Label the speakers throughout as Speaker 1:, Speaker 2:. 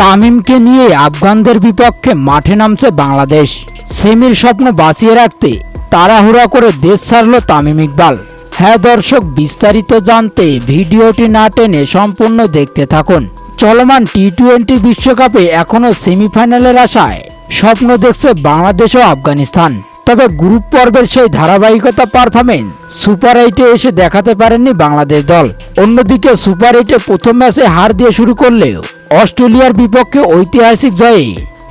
Speaker 1: তামিমকে নিয়ে আফগানদের বিপক্ষে মাঠে নামছে বাংলাদেশ। সেমির স্বপ্ন বাঁচিয়ে রাখতে তাড়াহুড়া করে দেশ ছাড়ল তামিম ইকবাল। হ্যাঁ দর্শক, বিস্তারিত জানতে ভিডিওটি না টেনে সম্পূর্ণ দেখতে থাকুন। চলমান টি টোয়েন্টি বিশ্বকাপে এখনও সেমিফাইনালের আশায় স্বপ্ন দেখছে বাংলাদেশ ও আফগানিস্তান। তবে গ্রুপ পর্বের সেই ধারাবাহিকতা পারফরমেন্স সুপার এইটে এসে দেখাতে পারেননি বাংলাদেশ দল। অন্যদিকে সুপার এইটে প্রথম ম্যাচে হার দিয়ে শুরু করলেও অস্ট্রেলিয়ার বিপক্ষে ঐতিহাসিক জয়ে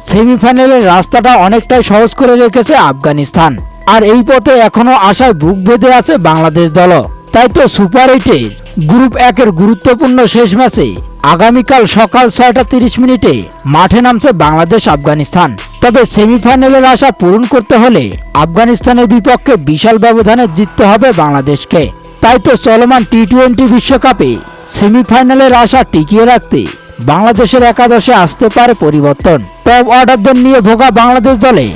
Speaker 1: সেমিফাইনালের রাস্তাটা অনেকটাই সহজ করে রেখেছে আফগানিস্তান। আর এই পথে এখনও আশায় বুক বেঁধে আছে বাংলাদেশ দলও। তাই তো সুপার এইটের গ্রুপ একের গুরুত্বপূর্ণ শেষ ম্যাচে আগামীকাল সকাল ছয়টা তিরিশ মিনিটে মাঠে নামছে বাংলাদেশ আফগানিস্তান। তবে সেমিফাইনালের আশা পূরণ করতে হলে আফগানিস্তানের বিপক্ষে বিশাল ব্যবধানে জিততে হবে বাংলাদেশকে। তাই তো চলমান টি টোয়েন্টি বিশ্বকাপে সেমিফাইনালের আশা টিকিয়ে রাখতে বাংলাদেশের একাদশে আসতে পারে পরিবর্তন। টপ অর্ডারদের নিয়ে ভোগা বাংলাদেশ দলে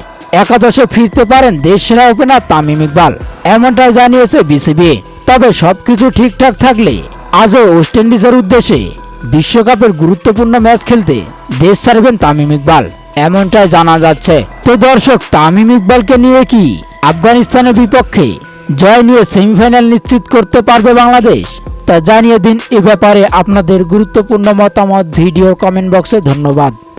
Speaker 1: একাদশে ফিরতে পারেন দেশ সেরা ওপেনার তামিম ইকবাল এমনটাই জানিয়েছে বিসিবি। তবে সবকিছু ঠিকঠাক থাকলে আজও ওয়েস্ট ইন্ডিজের উদ্দেশ্যে বিশ্বকাপের গুরুত্বপূর্ণ ম্যাচ খেলতে দেশ ছাড়বেন তামিম ইকবাল, এমনটাই জানা যাচ্ছে। তো দর্শক, তামিম ইকবালকে নিয়ে কি আফগানিস্তানের বিপক্ষে জয় নিয়ে সেমিফাইনাল নিশ্চিত করতে পারবে বাংলাদেশ? জানিয়ে দিন। এ ব্যাপারে আপনাদের গুরুত্বপূর্ণ মতামত ভিডিও কমেন্ট বক্সে ধন্যবাদ।